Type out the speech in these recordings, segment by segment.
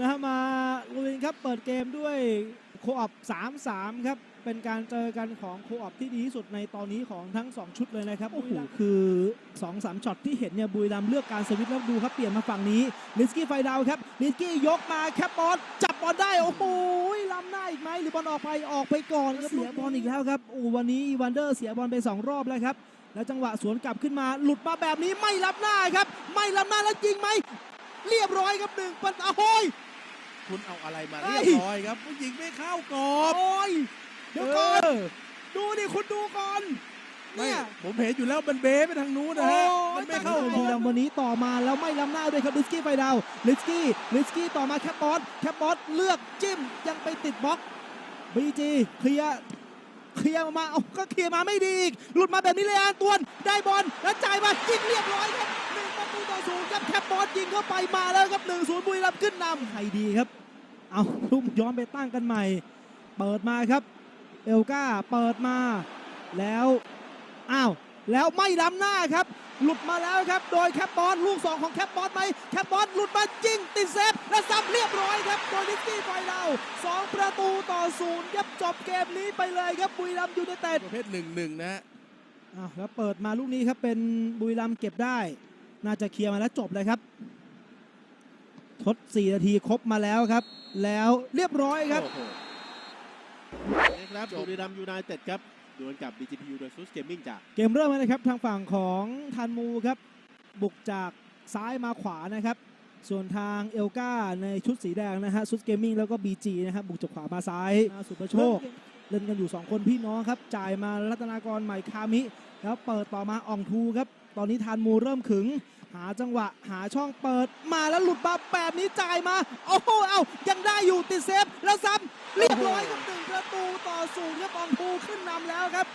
นะฮะมาลุยครับเปิดเกมด้วยโคออป3-3 ครับ เป็นการเจอกันของโคออปที่ดีที่สุดในตอนนี้ของทั้ง 2 ชุดเลยนะครับ โอ้โห คือ 2-3ช็อตที่เห็นเนี่ยบุรีรัมย์เลือกการสวิตช์แล้วดูครับ เปลี่ยนมาฝั่งนี้ ลิสกี้ไฟดาวครับ ลิสกี้ยกมาแคปบอลจับบอลได้ โอ้โหล้ำหน้าอีกไหมหรือบอลออกไปออกไปก่อนครับเสียบอลอีกแล้วครับโอ้วันนี้อีวันเดอร์เสียบอลไปสองรอบแล้วครับแล้วจังหวะสวนกลับขึ้นมาหลุดมาแบบนี้ไม่รับหน้าครับ ไม่รับหน้าแล้วจริงไหม เรียบร้อยครับหนึ่งปันโอ้ยคุณเอาอะไรมาเฮ้เรียยบร้อยครับผู้หญิงไม่เข้ากรอบโอ้ยเดี๋ยวก่อนเออดูดิคุณดูก่อนไม่เนี่ย ผมเห็นอยู่แล้วมันเบ้ไปทางนู้นนะฮะมันไม่เข้าโอ้ยกรบุรีอรับมย์วันนี้ต่อมาแล้วไม่ล้ำหน้าด้วยครับลิสกี้ไฟดาวลิสกี้ลิสกี้ต่อมาแคปบอสแคปบอสเลือกจิ้มยังไปติดบล็อกบีจีเคลียร์เคลียร์มาเอาก็เคลียร์มาไม่ดีอีกหลุดมาแบบนี้เลยอันตวนได้บอลแล้วจ่ายมายิงเรียบร้อยครับ ยิงเข้าไปมาแล้วครับหนึ่งศูนย์บุรีรัมย์ขึ้นนำใครดีครับ เอาลุ่มย้อนไปตั้งกันใหม่ เปิดมาครับ เอลกาเปิดมา แล้วอ้าวแล้วไม่ล้ำหน้าครับ หลุดมาแล้วครับ โดยแคปบอลลูก 2 ของแคปบอลไหมแคปบอลหลุดมาจริง ติดเซฟ และซ้ำเรียบร้อยครับ โดยลิสกี้ไฟเราสองประตูต่อศูนย์ครับจบเกมนี้ไปเลยครับบุรีรัมย์ยูไนเต็ดประเภทหนึ่งหนึ่งนะฮะอ้าวแล้วเปิดมาลูกนี้ครับเป็นบุรีรัมย์เก็บได้ น่าจะเคลียร์มาแล้วจบเลยครับ ทด 4 นาทีครบมาแล้วครับ แล้วเรียบร้อยครับโอ้โหนะครับจบบุรีรัมย์ยูไนเต็ดครับดวลกับ BGPU โดยซูสเกมมิ่งจากเกมเริ่มแล้วนะครับทางฝั่งของทันมูครับ บุกจากซ้ายมาขวานะครับ ส่วนทางเอลกาในชุดสีแดงนะฮะซุดเกมมิ่งแล้วก็ BG นะครับบุกจากขวามาซ้ายมาสุประโชค เล่นกันอยู่ 2 คนพี่น้องครับ จ่ายมารัตนากรใหม่คามิ แล้วเปิดต่อมาอองทูครับ ตอนนี้ทานมูเริ่มขึงหาจังหวะหาช่องเปิดมาแล้วหลุดมาแบบนี้จ่ายมา โอ้โหเอายังได้อยู่ติดเซฟ แล้วซ้ำเรียบร้อยกับหนึ่งประตูต่อศูนย์ครับอองทูขึ้นนำแล้วครับ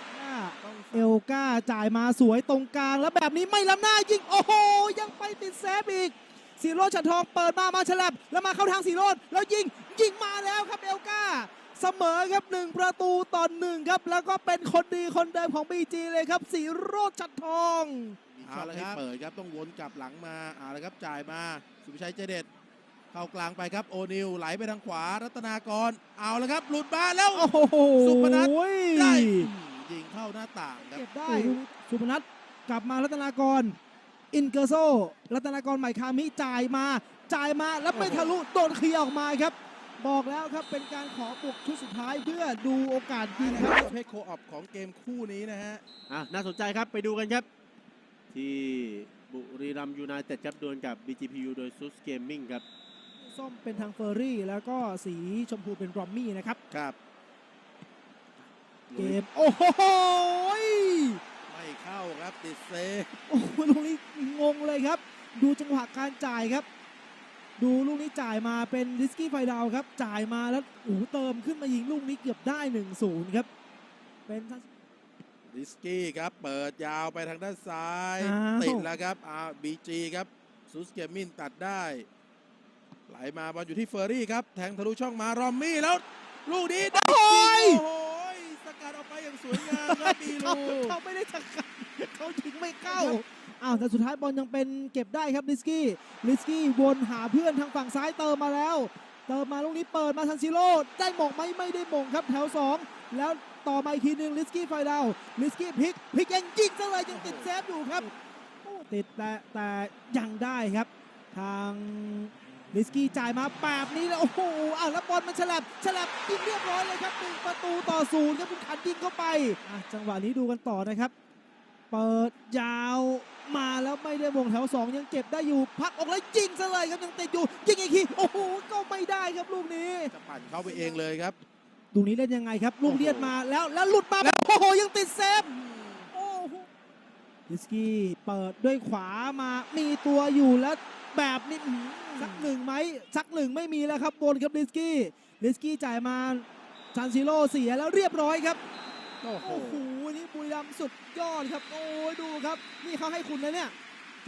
เอลกาจ่ายมาสวยตรงกลางแล้วแบบนี้ไม่ล้ำหน้ายิง โอ้โห ยังไปติดเซฟอีกสีโรดฉันทองเปิดมามาฉลับแล้วมาเข้าทางสีโรดแล้วยิงยิงมาแล้วครับเอลกา เสมอครับหนึ่งประตูต่อหนึ่งครับ แล้วก็เป็นคนดีคนเดิมของบีจีเลยครับสีโรดฉันทองมีเอาช็อตละให้ครับเปิเปิดดครับต้องวนกลับหลังมาเอาละครับจ่ายมาสุภชัยเจเด็ดเข้ากลางไปครับโอนิวไหลไปทางขวารัตนากร เอาละครับหลุดมาแล้วโอ้โหสุพนัทได้อืมยิงเข้าหน้าต่างครับเก็บได้สุพนัทกลับมารัตนากร อินเกอร์โซรัตนากรใหม่คามิจ่ายมาจ่ายมาแล้วไม่ทะลุโดนเคลียร์ออกมาครับ บอกแล้วครับเป็นการขอบุกชุดสุดท้ายเพื่อดูโอกาสยิงครับประเภทโคออปของเกมคู่นี้นะฮะอะน่าสนใจครับไปดูกันครับ ที่บุรีรัมย์ยูไนเต็ดครับดวลกับ BGPU โดยซูสเกมมิ่งครับส้มเป็นทางเฟอร์รี่ แล้วก็สีชมพูเป็นรอมมี่นะครับ ครับเกมโอ้โหยไม่เข้าครับติดเซฟโอ้โหลูกนี้งงเลยครับ ดูจังหวะการจ่ายครับ ดูลูกนี้จ่ายมาเป็นดิสกี้ไฟดาวครับ จ่ายมาแล้วโอ้โหเติมขึ้นมายิงลูกนี้เกือบได้1-0ครับ เป็นทัศดิสกี้ครับเปิดยาวไปทางด้านซ้ายอ้าวติดแล้วครับอาบีจีครับซูสเกมมินตัดได้ ไหลมาบอลอยู่ที่เฟอร์รี่ครับ แทงทะลุช่องมารอมมี่แล้ว ลูกนี้ได้จริงโอ้ยโอ้โหสกัดออกไปอย่างสวยงามครับบีเขาลูเขาไม่ได้สกัด เขายิงไม่เข้าอ้าวแต่สุดท้ายบอลยังเป็นเก็บได้ครับลิสกี้ลิสกี้วนหาเพื่อนทางฝั่งซ้ายเติมมาแล้ว เติมมาลูกนี้เปิดมาทันซิโร่ได้หมงไหมไม่ได้หมงครับแถว 2 แล้วต่อมาอีกทีหนึ่งลิสกี้ไฟดาวลิสกี้พลิกพลิกยังยิงซะเลยยังติดเซฟอยู่ครับติดแต่แต่ยังได้ครับ ทางลิสกี้จ่ายมาแบบนี้แล้วโอ้โหอ้าวแล้วบอลมันฉลับฉลับยิงเรียบร้อยเลยครับหนึ่งประตูต่อศูนย์ครับคุณขันยิงเข้าไปจังหวะนี้ดูกันต่อนะครับ เปิดยาวมาแล้วไม่ได้วงแถว 2 ยังเก็บได้อยู่ พักออกแล้วยิงซะเลยครับยังติดอยู่ยิงอีกทีโอ้โหก็ไม่ได้ครับลูกนี้จะปั่นเข้าไปเองเลยครับลูกนี้เล่นยังไงครับ ลูกเลียดมาแล้วแล้วหลุดมาแบบโอ้โหยังติดเซฟโอ้โหลิสกี้เปิดด้วยขวามามีตัวอยู่แล้วแบบนี้อื้อหือสักหนึ่งไหมสักหนึ่งไม่มีแล้วครับบนครับลิสกี้ลิสกี้จ่ายมาชันซิโร่เสียแล้วเรียบร้อยครับโอ้โหโอ้โห นี่บุรีรัมย์สุดยอดครับ โอ้ยดูครับ นี่เขาให้คุณนะเนี่ย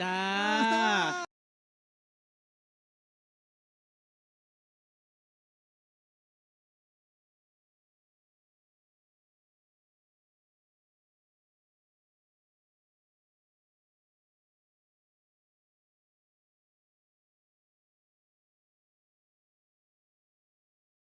จ้า